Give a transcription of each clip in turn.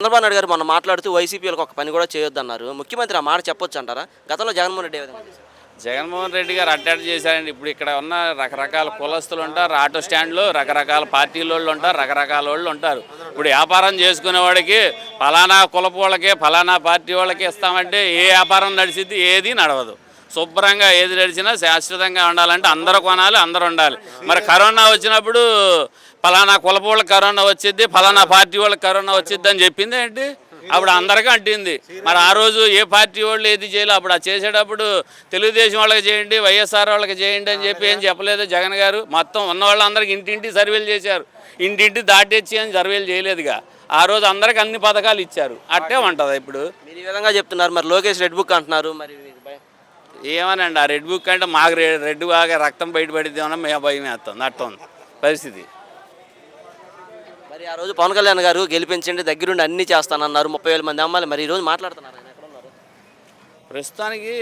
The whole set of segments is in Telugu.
చంద్రబాబు నాయుడు గారు మొన్న మాట్లాడుతూ వైసీపీలకు ఒక పని కూడా చేయొద్దన్నారు. ముఖ్యమంత్రి ఆ మాట చెప్పొచ్చు అంటారా? గతంలో జగన్మోహన్ రెడ్డి జగన్మోహన్ రెడ్డి గారు అటాక్ చేశారండి. ఇప్పుడు ఇక్కడ ఉన్న రకరకాల కులస్తులు ఉంటారు ఆటో స్టాండ్లు రకరకాల పార్టీల వాళ్ళు ఉంటారు రకరకాల వాళ్ళు ఉంటారు. ఇప్పుడు వ్యాపారం చేసుకునే వాడికి ఫలానా కులపు వాళ్ళకే ఫలానా పార్టీ వాళ్ళకి ఇస్తామంటే ఏ వ్యాపారం నడిచిద్ది ఏది నడవదు. శుభ్రంగా ఏది నడిచినా శాశ్వతంగా ఉండాలంటే అందరూ కొనాలి అందరూ ఉండాలి. మరి కరోనా వచ్చినప్పుడు ఫలానా కులపు వాళ్ళకి కరోనా వచ్చింది ఫలానా పార్టీ వాళ్ళకి కరోనా వచ్చింది అని చెప్పింది ఏంటి? అప్పుడు అందరికీ అంటింది. మరి ఆ రోజు ఏ పార్టీ వాళ్ళు ఏది చేయాలి అప్పుడు అది చేసేటప్పుడు తెలుగుదేశం వాళ్ళకి చేయండి వైఎస్ఆర్ వాళ్ళకి చేయండి అని చెప్పి ఏం చెప్పలేదు జగన్ గారు. మొత్తం ఉన్న వాళ్ళందరికీ ఇంటింటి సర్వేలు చేశారు. ఇంటింటి దాటేచ్చి అని సర్వేలు చేయలేదుగా. ఆ రోజు అందరికి అన్ని పథకాలు ఇచ్చారు. అట్టే ఉంటుంది ఇప్పుడు. మీరు ఈ విధంగా చెప్తున్నారు మరి లోకేష్ రెడ్ బుక్ అంటున్నారు మరి ఏమనండి ఆ రెడ్ బుక్ అంటే మాకు రెడ్ బాగా రక్తం బయటపడిద్దామని మేము భయం వేస్తుంది అట్టుంది పరిస్థితి. మరి ఆ రోజు పవన్ కళ్యాణ్ గారు గెలిపించండి దగ్గరుండి అన్ని చేస్తానన్నారు ముప్పై వేల మంది అమ్మాయిలు. మరి ఈ రోజు మాట్లాడుతున్నారు ఆయన ఎక్కడ ఉన్నారు? ప్రస్తుతానికి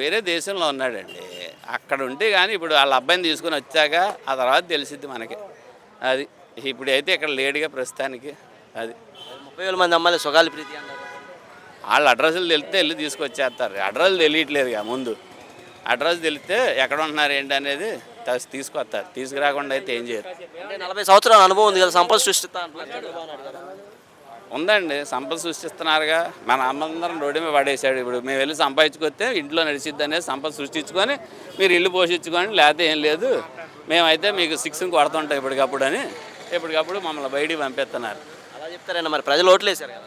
వేరే దేశంలో ఉన్నాడండి. అక్కడ ఉంటే కానీ ఇప్పుడు వాళ్ళ అబ్బాయిని తీసుకుని వచ్చాక ఆ తర్వాత తెలిసిద్ది మనకి. అది ఇప్పుడు అయితే ఇక్కడ లేడుగా ప్రస్తుతానికి అది. ముప్పై వేల మంది అమ్మాయిలు సుగాలి ప్రీతి అన్నారు. వాళ్ళ అడ్రస్లు తెలిస్తే వెళ్ళి తీసుకొచ్చేస్తారు. అడ్రస్ తెలియట్లేదుగా ముందు. అడ్రస్ తెలిస్తే ఎక్కడ ఉంటున్నారు ఏంటి అనేది తస్- తీసుకొస్తారు. తీసుకురాకుండా అయితే ఏం చేయరు. నలభై సంవత్సరాల అనుభవం ఉంది కదా సంపద సృష్టిస్తా అంటున్నారు చంద్రబాబు నాయుడు గారు. ఉందండి సంపద సృష్టిస్తున్నారుగా. మన అమ్మందరం రోడ్డు మీద పడేశాడు. ఇప్పుడు మేము వెళ్ళి సంపాదించుకొస్తే ఇంట్లో నడిచిద్ది అనేది సంపద సృష్టించుకొని మీరు ఇల్లు పోషించుకొని లేకపోతే ఏం లేదు. మేమైతే మీకు సిక్స్ కొడుతుంటాం ఇప్పటికప్పుడు అని. ఇప్పటికప్పుడు మమ్మల్ని బయటికి పంపిస్తున్నారు. అలా చెప్తారైనా మరి? ప్రజలు ఓట్లు వేశారు కదా.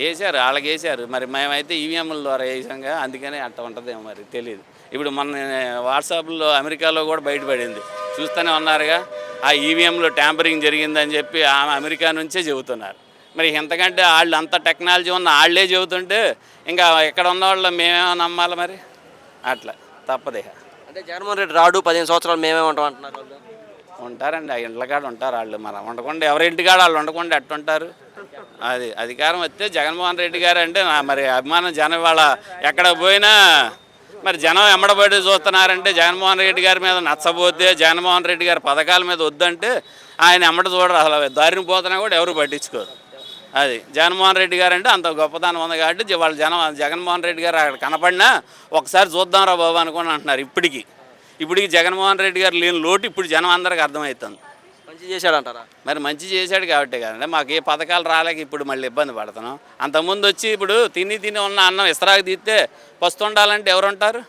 వేసారు వాళ్ళకి వేసారు మరి మేమైతే ఈవీఎంల ద్వారా వేసాంగా అందుకని అట్ట ఉంటుందేమో మరి తెలియదు ఇప్పుడు మన వాట్సాప్లో అమెరికాలో కూడా బయటపడింది. చూస్తూనే ఉన్నారుగా ఆ ఈవీఎంలో ట్యాంపరింగ్ జరిగిందని చెప్పి ఆమె అమెరికా నుంచే చెబుతున్నారు. మరి ఎంతకంటే వాళ్ళు అంత టెక్నాలజీ ఉన్న వాళ్ళే చెబుతుంటే ఇంకా ఎక్కడ ఉన్న వాళ్ళు మేమేమో నమ్మాలి మరి? అట్లా తప్పదే అంటే జగన్మోహన్ రెడ్డి రాడు పదిహేను సంవత్సరాలు మేమే ఉంటాం అంటున్నారు వాళ్ళు? ఉంటారండి ఆ ఇండ్ల కాడ ఉంటారు వాళ్ళు. మనం ఉండకుండా ఎవరి ఇంటికాడ వాళ్ళు ఉండకుండా ఎట్టుంటారు అది అధికారం వస్తే జగన్మోహన్ రెడ్డి గారు అంటే నా మరి అభిమానం జనం వాళ్ళ ఎక్కడ పోయినా మరి జనం ఎమ్మడబడి చూస్తున్నారంటే జగన్మోహన్ రెడ్డి గారి మీద నచ్చబోతే జగన్మోహన్ రెడ్డి గారి పథకాల మీద వద్దంటే ఆయన ఎమ్మడ చూడరు. అసలు దారిని పోతున్నా కూడా ఎవరు పట్టించుకోరు. అది జగన్మోహన్ రెడ్డి గారు అంటే అంత గొప్పతనం ఉంది కాబట్టి వాళ్ళ జనం జగన్మోహన్ రెడ్డి గారు అక్కడ కనపడినా ఒకసారి చూద్దాం రా బాబు అనుకుని అంటున్నారు ఇప్పటికి. ఇప్పటికి జగన్మోహన్ రెడ్డి గారు లేని లోటు ఇప్పుడు జనం అందరికి అర్థమవుతుంది. మంచి చేశాడంటారా? మరి మంచి చేశాడు కాబట్టి కదండి మాకు ఏ పథకాలు రాలేక ఇప్పుడు మళ్ళీ ఇబ్బంది పడుతున్నాం. అంతకుముందు వచ్చి ఇప్పుడు తిని తిని ఉన్న అన్నం ఇస్తరాకు తీస్తే పస్తుండాలంటే ఎవరుంటారు?